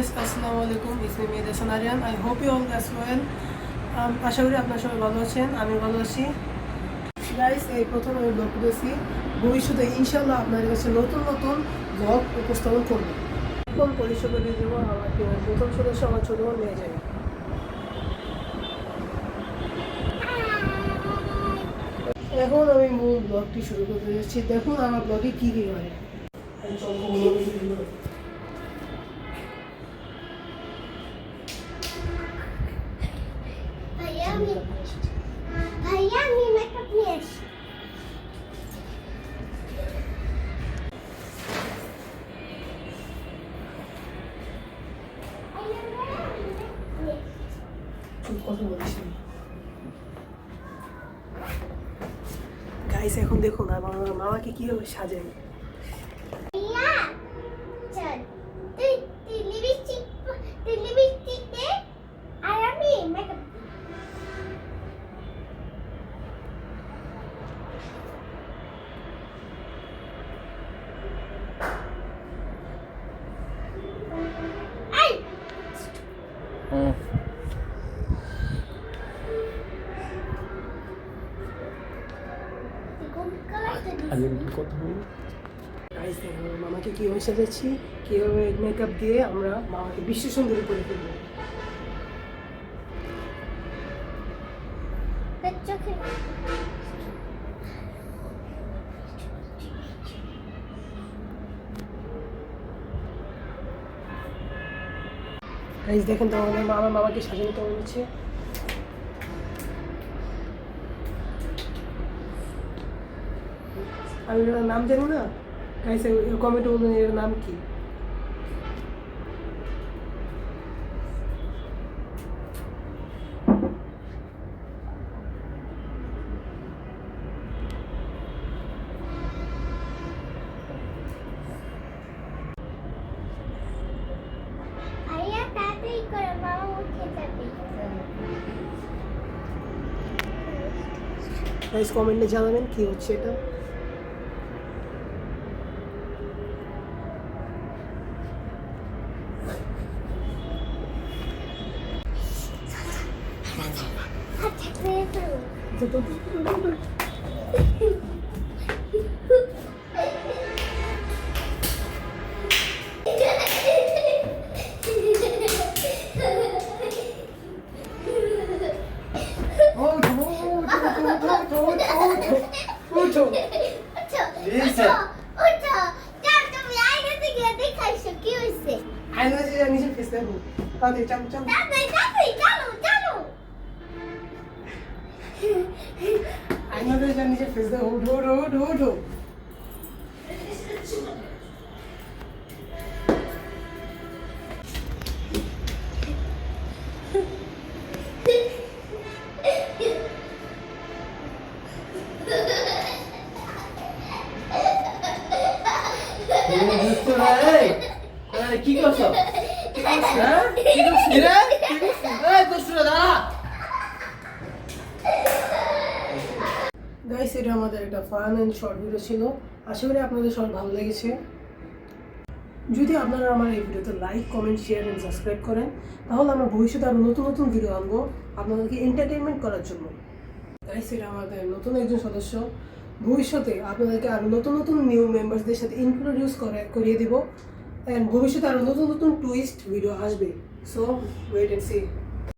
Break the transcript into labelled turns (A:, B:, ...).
A: Guys আসসালামু আলাইকুম ইসমি মেয়েদের সোনারিয়ান I hope you all guys well আশা করি আপনারা সবাই ভালো আছেন, আমি ভালো আছি। গাইস এই প্রথম আমি ব্লগ করেছি। ভবিষ্যতে ইনশাল্লাহ আপনাদের কাছে নতুন নতুন ব্লগ উপস্থাপন করব। এখন পরিচয় করে দেবো আমার প্রথম সদস্য আমার ছোটো নিয়ে যাবে এখন আমি মূল ব্লগটি শুরু করতে যাচ্ছি। দেখুন আমার ব্লগে কী কী হয়। গাইস এখন দেখুন আমার মামাকে কীভাবে সাজাই
B: ভাইয়া চল তুই তুই লিপস্টিক তুই লিপস্টিক দে আর আমি মেকআপ এই তুই কোন কালারটা দিছিস
C: কথা বলি
A: গাইস দেখুন আমার মামাকে কীভাবে সাজাচ্ছি কীভাবে মেকআপ দিয়ে আমরা মামাকে বিশ্ব সুন্দরী করে ফেলব
B: চোখে।
A: গাইস দেখেন তো আমার মামা মামাকে সাজানো কেমন হচ্ছে আমি নাম জানি না। গাইস কমেন্টে বলবেন এর নাম কি? গাইস কমেন্টে জানাবেন কি হচ্ছে এটা
B: Thank করে উঠো ওঠো যাও তুমি আয়নাতে গিয়ে দেখাইছো কি হইছে?
A: আয়না যে নিজের ফেস দেখো তাড়াতাড়ি চাপ চাপ
B: তাড়াতাড়ি তাড়াতাড়ি চলো চলো।
A: আয়নাতে যা নিজের ফেস দেখো ওঠো ওঠো ওঠো ওঠো
C: কি করছ
A: আমাদের একটা ফান অ্যান্ড শর্ট ভিডিও ছিল। আশা করি আপনাদের সবার ভালো লেগেছে। যদি আপনারা আমার এই ভিডিওতে like comment share and subscribe করেন, তাহলে আমরা ভবিষ্যতে আরও নতুন নতুন ভিডিও আনব। আপনাদেরকে এন্টারটেনমেন্ট করার জন্য। গাইস এটা আমাদের নতুন একজন সদস্য। ভবিষ্যতে আপনাদেরকে আরও নতুন নতুন নিউ মেম্বারসদের সাথে ইন্ট্রোডিউস করে করিয়ে দিব। অ্যান্ড ভবিষ্যতে আরও নতুন নতুন টুইস্ট ভিডিও আসবে। So wait and see